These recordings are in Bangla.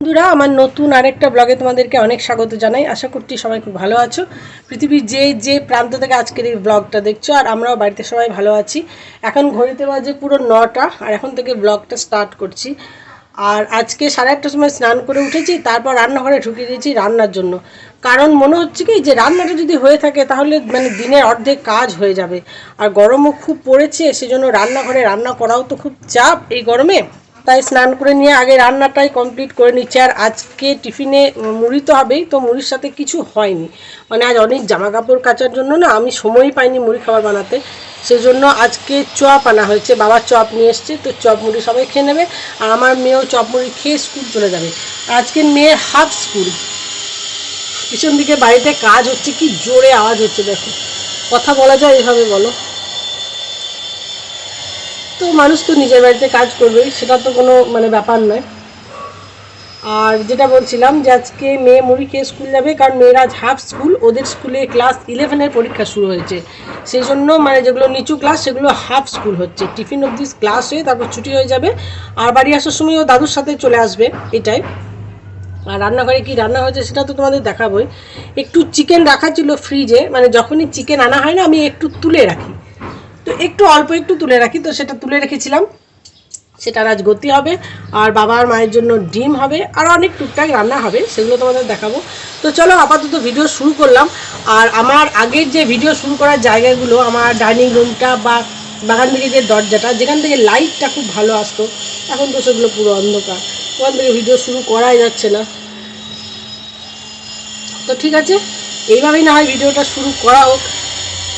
বন্ধুরা, আমার নতুন আরেকটা ব্লগে তোমাদেরকে অনেক স্বাগত জানাই। আশা করছি সবাই খুব ভালো আছো। পৃথিবীর যে যে প্রান্ত থেকে আজকের এই ব্লগটা দেখছ, আর আমরাও বাড়িতে সবাই ভালো আছি। এখন ঘড়িতে বাজে পুরো নটা, আর এখন থেকে ব্লগটা স্টার্ট করছি। আর আজকে সাড়ে আটটার সময় স্নান করে উঠেছি, তারপর রান্নাঘরে ঢুকে দিয়েছি রান্নার জন্য। কারণ মনে হচ্ছে কি, যে রান্নাটা যদি হয়ে থাকে, তাহলে মানে দিনের অর্ধেক কাজ হয়ে যাবে। আর গরমও খুব পড়েছে, সেজন্য রান্নাঘরে রান্না করাও তো খুব চাপ এই গরমে। তাই স্নান করে নিয়ে আগে রান্নাটাই কমপ্লিট করে নিচ্ছি। আর আজকে টিফিনে মুড়ি তো হবেই, তো মুড়ির সাথে কিছু হয়নি। মানে আজ অনেক জামা কাপড় কাচার জন্য না আমি সময়ই পাইনি মুড়ি খাবার বানাতে। সেজন্য আজকে চপ আনা হয়েছে বাবার চপ নিয়ে এসছে, তো চপ মুড়ি সবাই খেয়ে নেবে। আর আমার মেয়েও চপ মুড়ি খেয়ে স্কুল চলে যাবে। আজকে মেয়ের হাফ স্কুল। পিছন দিকে বাড়িতে কাজ হচ্ছে, কি জোরে আওয়াজ হচ্ছে দেখো। কথা বলা যায় এইভাবে বলো। তো মানুষ তো নিজের বাড়িতে কাজ করবেই, সেটা তো কোনো মানে ব্যাপার নয়। আর যেটা বলছিলাম যে আজকে মেয়ে মুড়ি খেয়ে স্কুল যাবে, কারণ মেয়েরা আজ হাফ স্কুল ওদের স্কুলে ক্লাস ইলেভেনের পরীক্ষা শুরু হয়েছে। সেই জন্য মানে যেগুলো নিচু ক্লাস সেগুলো হাফ স্কুল হচ্ছে। টিফিন অবধি ক্লাস হয়ে তারপর ছুটি হয়ে যাবে। আর বাড়ি আসার সময় ও দাদুর সাথে চলে আসবে, এটাই। আর রান্নাঘরে কি রান্না হয়েছে সেটা তো তোমাদের দেখাবোই। একটু চিকেন রাখা ছিল ফ্রিজে মানে যখনই চিকেন আনা হয় না, আমি একটু তুলে রাখি। একটু অল্প একটু তুলে রাখি, তো সেটা তুলে রেখেছিলাম। সেটার আজ গতি হবে, আর বাবার মায়ের জন্য ডিম হবে, আর অনেক টুকটাক রান্না হবে, সেগুলো তোমাদের দেখাবো। তো চলো আপাতত ভিডিও শুরু করলাম, আর আমার আগের যে ভিডিও শুরু করার জায়গাগুলো, আমার ডাইনিং রুমটা বা বাগান দিকে যে দরজাটা, যেখান থেকে লাইটটা খুব ভালো আসতো, এখন তো সেগুলো পুরো অন্ধকার। ওখান থেকে ভিডিও শুরু করাই যাচ্ছে না। তো ঠিক আছে, এইভাবেই না হয় ভিডিওটা শুরু করা হোক।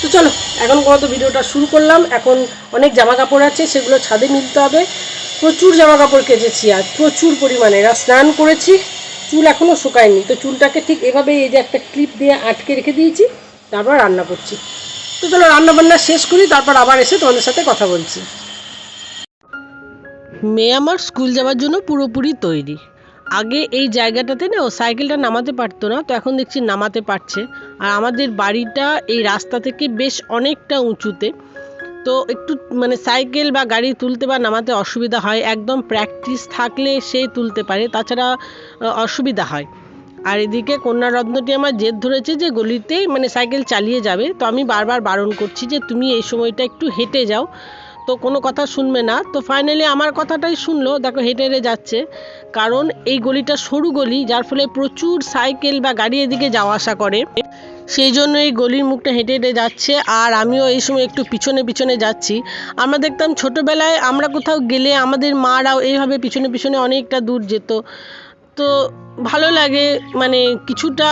তো চলো, এখন কোনো তো ভিডিওটা শুরু করলাম। এখন অনেক জামা কাপড় আছে, সেগুলো ছাদে মিলতে হবে। প্রচুর জামা কাপড় কেচেছি আর প্রচুর পরিমাণে। এরা স্নান করেছি, চুল এখনও শুকায়নি। তো চুলটাকে ঠিক এভাবে এই যে একটা ক্লিপ দিয়ে আটকে রেখে দিয়েছি, তারপর রান্না করছি। তো চলো রান্না বান্না শেষ করি, তারপর আবার এসে তোমাদের সাথে কথা বলছি। মেয়ে আমার স্কুল যাওয়ার জন্য পুরোপুরি তৈরি। আগে এই জায়গাটাতে না ও সাইকেলটা নামাতে পারতো না, তো এখন দেখছি নামাতে পারছে। আর আমাদের বাড়িটা এই রাস্তা থেকে বেশ অনেকটা উঁচুতে। তো একটু মানে সাইকেল বা গাড়ি তুলতে বা নামাতে অসুবিধা হয়, একদম প্র্যাকটিস থাকলে সে তুলতে পারে, তাছাড়া অসুবিধা হয়। আর এদিকে কন্যা রত্নটি আমার জেদ ধরেছে যে গলিতে মানে সাইকেল চালিয়ে যাবে, তো আমি বারবার বারণ করছি যে তুমি এই সময়টা একটু হেঁটে যাও। তো কোনো কথা শুনবে না। তো ফাইনালি আমার কথাটাই শুনলো, দেখো হেঁটে হেঁটে যাচ্ছে। কারণ এই গলিটা সরু গলি, যার ফলে প্রচুর সাইকেল বা গাড়ি এদিকে যাওয়া আসা করে। সেই জন্য এই গলির মুখটা হেঁটে হেঁটে যাচ্ছে আর আমিও এই সময় একটু পিছনে পিছনে যাচ্ছি। আমরা দেখতাম ছোটোবেলায় আমরা কোথাও গেলে আমাদের মারাও এইভাবে পিছনে পিছনে অনেকটা দূর যেত। তো ভালো লাগে মানে কিছুটা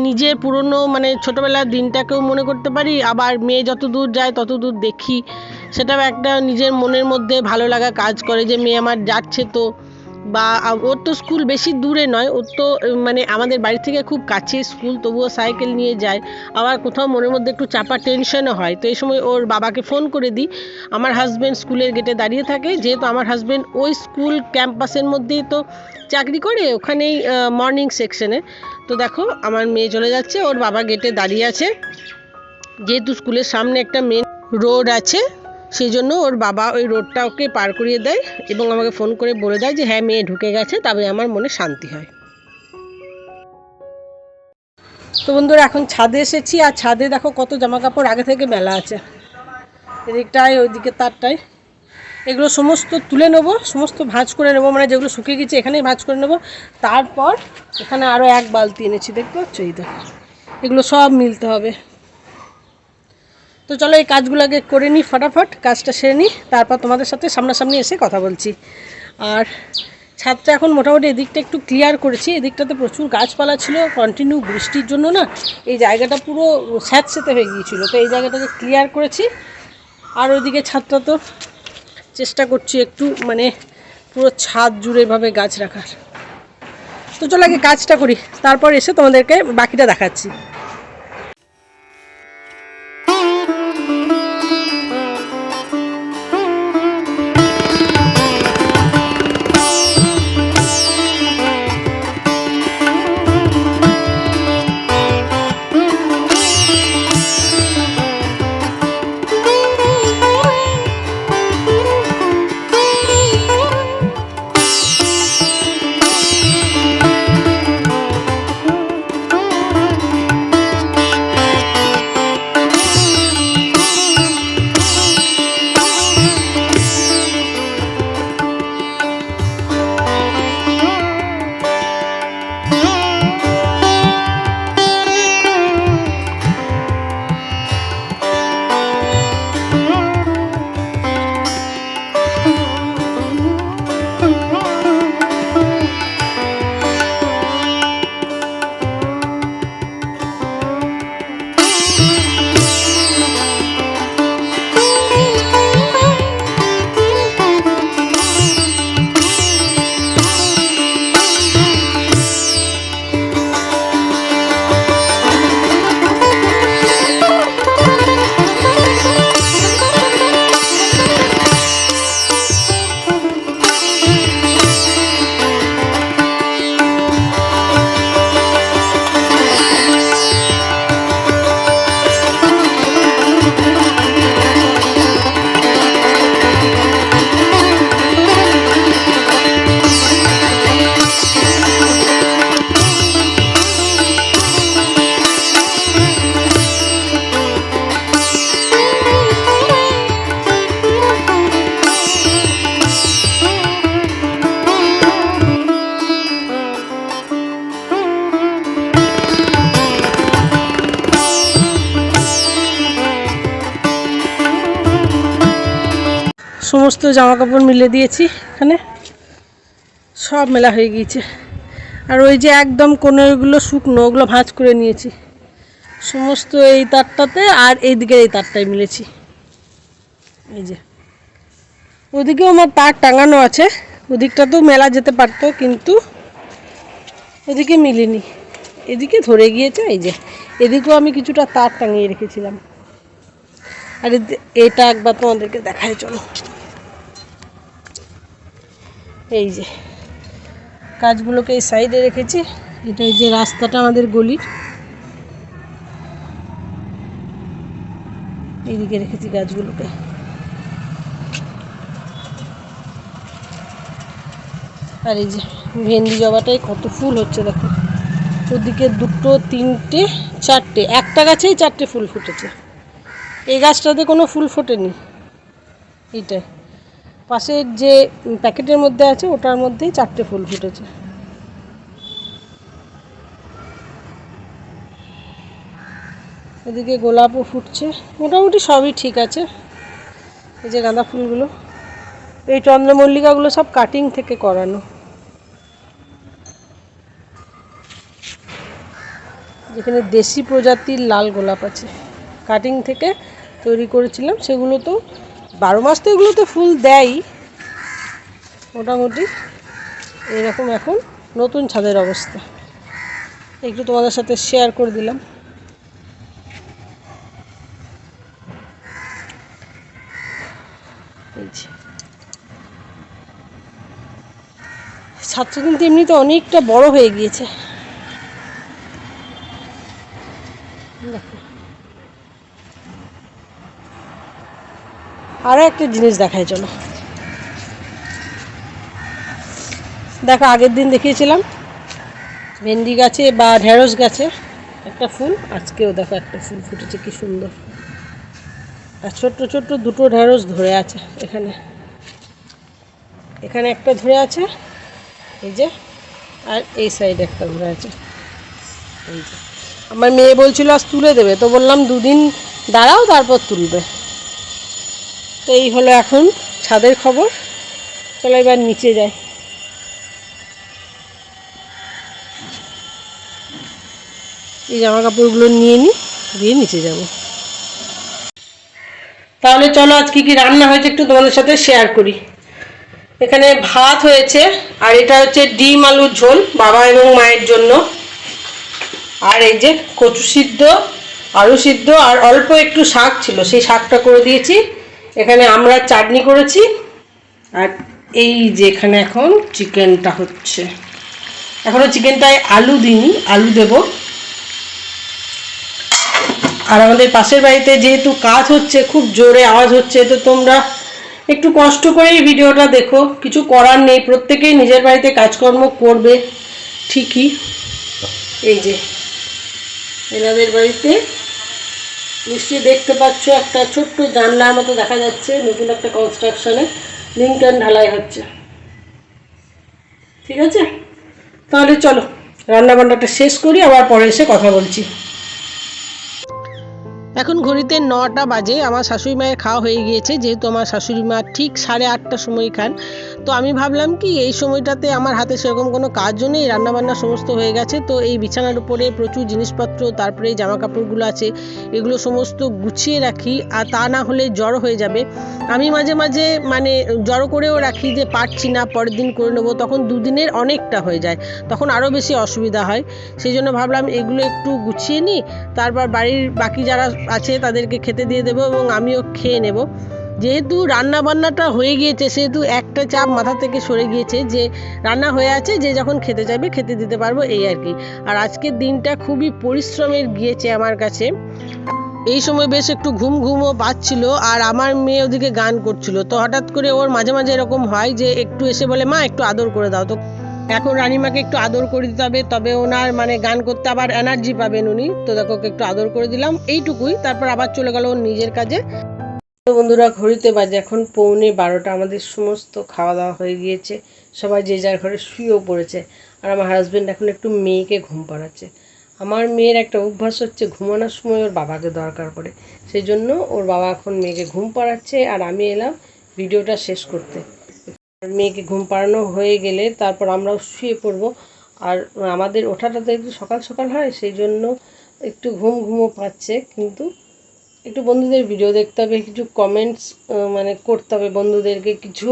নিজের পুরনো মানে ছোটোবেলার দিনটাকেও মনে করতে পারি। আবার মেয়ে যত দূর যায়, তত দূর দেখি। সেটাও একটা নিজের মনের মধ্যে ভালো লাগা কাজ করে যে মেয়ে আমার যাচ্ছে তো বা ওর তো স্কুল বেশি দূরে নয়, ওর তো মানে আমাদের বাড়ি থেকে খুব কাছে স্কুল, তবুও সাইকেল নিয়ে যায়। আবার কোথাও মনের মধ্যে একটু চাপা টেনশনও হয়। তো এই সময় ওর বাবাকে ফোন করে দিই। আমার হাজব্যান্ড স্কুলের গেটে দাঁড়িয়ে থাকে। যেহেতু আমার হাজব্যান্ড ওই স্কুল ক্যাম্পাসের মধ্যেই তো চাকরি করে, ওখানেই মর্নিং সেকশনে তো দেখো, আমার মেয়ে চলে যাচ্ছে, ওর বাবা গেটে দাঁড়িয়ে আছে। যেহেতু স্কুলের সামনে একটা মেন রোড আছে সেই জন্য ওর বাবা ওই রোডটা ওকে পার করিয়ে দেয় এবং আমাকে ফোন করে বলে দেয় যে হ্যাঁ মেয়ে ঢুকে গেছে, তবে আমার মনে শান্তি হয়। তো বন্ধুরা, এখন ছাদে এসেছি, আর ছাদে দেখো কত জামা কাপড় আগে থেকে মেলা আছে। এদিকটায়, ওইদিকে তারটায়। এগুলো সমস্ত তুলে নেব, সমস্ত ভাঁজ করে নেব মানে যেগুলো শুকিয়ে গেছে এখানেই ভাঁজ করে নেব। তারপর এখানে আরও এক বালতি এনেছি, দেখতে পাচ্ছ? এই দেখো। এগুলো সব মিলতে হবে। তো চলো এই কাজগুলো আগে করে নিই ফটাফট, কাজটা সেরে নিই, তারপর তোমাদের সাথে সামনাসামনি এসে কথা বলছি। আর ছাদটা এখন মোটামুটি এদিকটা একটু ক্লিয়ার করেছি, এদিকটাতে প্রচুর গাছপালা ছিল কন্টিনিউ বৃষ্টির জন্য না, এই জায়গাটা পুরো স্যাঁতস্যাঁতে হয়ে গিয়েছিল, তো এই জায়গাটাকে ক্লিয়ার করেছি। আর ওইদিকে ছাদটা তো চেষ্টা করছি একটু মানে পুরো ছাদ জুড়ে এভাবে গাছ রাখার। তো চলো আগে কাজটা করি, তারপর এসে তোমাদেরকে বাকিটা দেখাচ্ছি। সমস্ত জামা কাপড় মিলে দিয়েছি এখানে। সব মেলা হয়ে গিয়েছে। আর ওই যে একদম কোনোগুলো শুকনো, ওগুলো ভাঁজ করে নিয়েছি। সমস্ত এই তারটাতে আর এই দিকের এই তারটাই মিলেছি। এই যে। ওদিকেও আমার তার টাঙানো আছে। ওদিকটাতেও মেলা যেতে পারতো, কিন্তু ওদিকে মিলিনি। এদিকে ধরে গিয়েছে, এই যে। এদিকেও আমি কিছুটা তার টাঙিয়ে রেখেছিলাম। আর এটা একবার তোমাদেরকে দেখায় চলো। এই যে কাজগুলোকে এই সাইডে রেখেছি। এটা এই যে রাস্তাটা আমাদের গলির। এইদিকে রেখেছি গাছগুলোকে। আর এই যে ভেন্ডি জবাটাই কত ফুল হচ্ছে দেখো। ওদিকে দুটো, তিনটে, চারটে। একটা গাছেই চারটে ফুল ফুটেছে। এই গাছটাতে কোনো ফুল ফোটেনি। এইটাই। পাশের যে প্যাকেটের মধ্যে আছে, ওটার মধ্যেই চারটে ফুল ফুটেছে। এদিকে গোলাপও ফুটছে। মোটামুটি সবই ঠিক আছে। এই যে গাঁদা ফুলগুলো। এই চন্দ্রমল্লিকাগুলো সব কাটিং থেকে করানো। যেখানে দেশি প্রজাতির লাল গোলাপ আছে। কাটিং থেকে তৈরি করেছিলাম, সেগুলো তো বারো মাস তো এগুলো তো ফুল দেয়ই। মোটামুটি এরকম এখন নতুন ছাদের অবস্থা। একটু তোমাদের সাথে শেয়ার করে দিলাম। ছাদটা কিন্তু এমনিতে অনেকটা বড় হয়ে গিয়েছে দেখো। আরও একটা জিনিস দেখাই, চলো। দেখো, আগের দিন দেখিয়েছিলাম, ভেন্ডি গাছে বা ঢেঁড়স গাছে একটা ফুল, আজকেও দেখো একটা ফুল ফুটেছে, কি সুন্দর। আর ছোট্ট ছোট্ট দুটো ঢেঁড়স ধরে আছে এখানে। এখানে একটা ধরে আছে, এই যে, আর এই সাইডে একটা ধরে আছে। এই যে। আমার মেয়ে বলছিল, আজ তুলে দেবে। তো বললাম, দুদিন দাঁড়াও, তারপর তুলবে। তো এই হলো এখন ছাদের খবর। চলো এবার নিচে যাই। এই জামা কাপড়গুলো নিয়ে নিই দিয়ে নিচে যাব। তাহলে চলো আজ কি কি রান্না হয়েছে একটু তোমাদের সাথে শেয়ার করি। এখানে ভাত হয়েছে, আর এটা হচ্ছে ডিম আলুর ঝোল বাবা এবং মায়ের জন্য। আর এই যে কচু সিদ্ধ, আলু সিদ্ধ, আর অল্প একটু শাক ছিল, সেই শাকটা করে দিয়েছি। এখানে আমরা চাটনি করেছি, আর এই যে এখানে এখন চিকেনটা হচ্ছে। এখনও চিকেনটায় আলু দিইনি, আলু দেবো। আর আমাদের পাশের বাড়িতে যেহেতু কাজ হচ্ছে, খুব জোরে আওয়াজ হচ্ছে, তো তোমরা একটু কষ্ট করে এই ভিডিওটা দেখো। কিছু করার নেই, প্রত্যেকেই নিজের বাড়িতে কাজকর্ম করবে ঠিকই। এই যে, এনাদের বাড়িতে নিশ্চয়ই দেখতে পাচ্ছ একটা ছোট্ট জানলার মতো দেখা যাচ্ছে, নতুন একটা কনস্ট্রাকশনে লিঙ্কন ঢালাই হচ্ছে। ঠিক আছে? তাহলে চলো রান্না বান্নাটা শেষ করি, আবার পরে এসে কথা বলছি। এখন ঘড়িতে নটা বাজে, আমার শাশুড়ি মায়ের খাওয়া হয়ে গিয়েছে, যেহেতু আমার শাশুড়ি মা ঠিক সাড়ে আটটার সময় খান। তো আমি ভাবলাম কি, এই সময়টাতে আমার হাতে সেরকম কোনো কাজও নেই, রান্নাবান্না সমস্ত হয়ে গেছে, তো এই বিছানার উপরে প্রচুর জিনিসপত্র, তারপরে এই জামা কাপড়গুলো আছে, এগুলো সমস্ত গুছিয়ে রাখি, আর তা না হলে জড়ো হয়ে যাবে। আমি মাঝে মাঝে মানে জড়ো করেও রাখি যে পারছি না, পরের দিন করে নেব, তখন দুদিনের অনেকটা হয়ে যায়, তখন আরও বেশি অসুবিধা হয়। সেই জন্য ভাবলাম এগুলো একটু গুছিয়ে নিই, তারপর বাড়ির বাকি যারা আছে তাদেরকে খেতে দিয়ে দেবো এবং আমিও খেয়ে নেব। যেহেতু রান্না বান্নাটা হয়ে গিয়েছে, সেহেতু একটা চাপ মাথা থেকে সরে গিয়েছে যে রান্না হয়ে আছে, যে যখন খেতে চাইবে খেতে দিতে পারব এই আর কি। আর আজকের দিনটা খুবই পরিশ্রমের গিয়েছে আমার কাছে। এই সময় বেশ একটু ঘুম ঘুমও পাচ্ছিল আর আমার মেয়ে ওদিকে গান করছিল। তো হঠাৎ করে ওর মাঝে মাঝে এরকম হয় যে একটু এসে বলে, মা, একটু আদর করে দাও। তো এখন রানিমাকে একটু আদর করে দিতে হবে, তবে ওনার মানে গান করতে আবার এনার্জি পাবেন উনি। তো দেখো একটু আদর করে দিলাম, এইটুকুই। তারপর আবার চলে গেল ওর নিজের কাজে। তো বন্ধুরা, ঘড়িতে বাজে এখন পৌনে বারোটা। আমাদের সমস্ত খাওয়া দাওয়া হয়ে গিয়েছে। সবাই যে যার ঘরে শুয়েও পড়েছে। আর আমার হাজব্যান্ড এখন একটু মেয়েকে ঘুম পাড়াচ্ছে। আমার মেয়ের একটা অভ্যাস হচ্ছে, ঘুমানোর সময় ওর বাবাকে দরকার পড়ে। সেই জন্য ওর বাবা এখন মেয়েকে ঘুম পাড়াচ্ছে। আর আমি এলাম ভিডিওটা শেষ করতে। মেয়েকে ঘুম পাড়ানো হয়ে গেলে তারপর আমরাও শুয়ে পড়ব। আর আমাদের ওঠাটা তো একটু সকাল সকাল হয় সেই জন্য একটু ঘুম ঘুমও পাচ্ছে। কিন্তু একটু বন্ধুদের ভিডিও দেখতে হবে, কিছু কমেন্টস মানে করতে হবে বন্ধুদেরকে, কিছু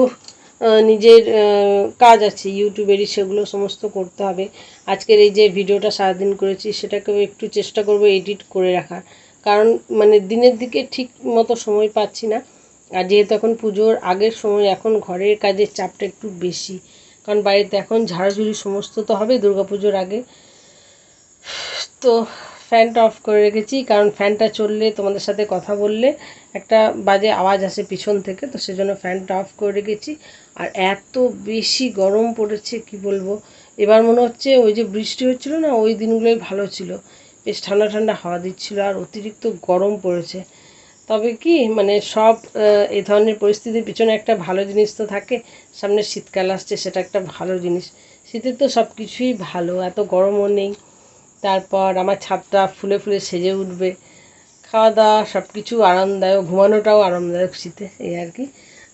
নিজের কাজ আছে ইউটিউবেরই সেগুলো সমস্ত করতে হবে। আজকের এই যে ভিডিওটা সারাদিন করেছি, সেটাকেও একটু চেষ্টা করব এডিট করে রাখার। কারণ মানে দিনের দিকে ঠিক মতো সময় পাচ্ছি না। আর যেহেতু এখন পুজোর আগের সময়, এখন ঘরের কাজের চাপটা একটু বেশি। কারণ বাড়িতে এখন ঝাড়াঝুড়ি সমস্ত তো হবে, দুর্গাপুজোর আগে। তো ফ্যানটা অফ করে রেখেছি, কারণ ফ্যানটা চললে তোমাদের সাথে কথা বললে একটা বাজে আওয়াজ আসে পিছন থেকে, তো সেজন্য ফ্যানটা অফ করে রেখেছি। আর এত বেশি গরম পড়েছে, কি বলব? এবার মনে হচ্ছে ওই যে বৃষ্টি হচ্ছিল না, ওই দিনগুলোই ভালো ছিল। বেশ ঠান্ডা ঠান্ডা হাওয়া দিচ্ছিল, আর অতিরিক্ত গরম পড়েছে। তবে কি মানে সব এই ধরনের পরিস্থিতির পিছনে একটা ভালো জিনিস তো থাকে, সামনে শীতকাল আসছে সেটা একটা ভালো জিনিস। শীতের তো সব কিছুই ভালো, এত গরমও নেই। তারপর আমার ছাদটা ফুলে ফুলে সেজে উঠবে। খাওয়া দাওয়া সব কিছু আরামদায়ক, ঘুমানোটাও আরামদায়ক শীতে, এই আর কি।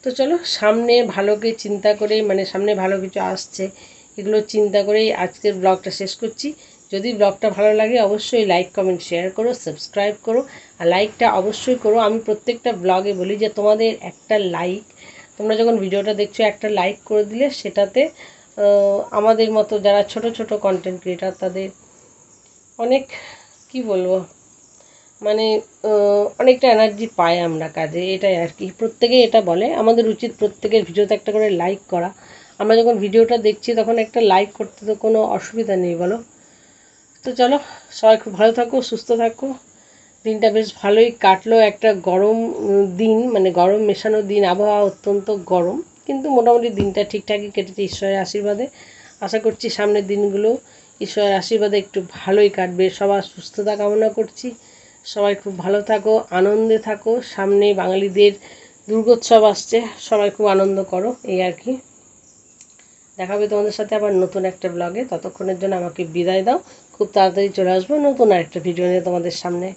তো চলো, সামনে ভালোকে চিন্তা করে মানে সামনে ভালো কিছু আসছে, এগুলো চিন্তা করেই আজকের ব্লগটা শেষ করছি। যদি ব্লগটা ভালো লাগে, অবশ্যই লাইক, কমেন্ট, শেয়ার করো, সাবস্ক্রাইব করো, আর লাইকটা অবশ্যই করো। আমি প্রত্যেকটা ব্লগে বলি যে, তোমাদের একটা লাইক, তোমরা যখন ভিডিওটা দেখছ, একটা লাইক করে দিলে সেটাতে আমাদের মতো যারা ছোট ছোট কন্টেন্ট ক্রিয়েটার তাদের অনেক, কি বলব মানে অনেকটা এনার্জি পাই আমরা কাজে, এটাই আর কি। প্রত্যেকেই এটা বলে, আমাদের উচিত প্রত্যেকের ভিডিওতে একটা করে লাইক করা। আমরা যখন ভিডিওটা দেখছি, তখন একটা লাইক করতে তো কোনো অসুবিধা নেই, বলো। তো চলো, সবাই খুব ভালো থাকো, সুস্থ থাকো। দিনটা বেশ ভালোই কাটলো, একটা গরম দিন মানে গরম মেশানো দিন, আবহাওয়া অত্যন্ত গরম। কিন্তু মোটামুটি দিনটা ঠিকঠাকই কেটেছে, ঈশ্বরের আশীর্বাদে। আশা করছি সামনের দিনগুলো ঈশ্বরের আশীর্বাদে একটু ভালোই কাটবে। সবার সুস্থতা কামনা করছি। সবাই খুব ভালো থাকো, আনন্দে থাকো। সামনে বাঙালিদের দুর্গোৎসব আসছে। সবাই খুব আনন্দ করো, এই আর কি। দেখা হবে তোমাদের সাথে আবার নতুন একটা ব্লগে ততক্ষণের জন্য আমাকে বিদায় দাও। খুব তাড়াতাড়ি চলে আসব নতুন আরেকটা ভিডিও নিয়ে তোমাদের সামনে।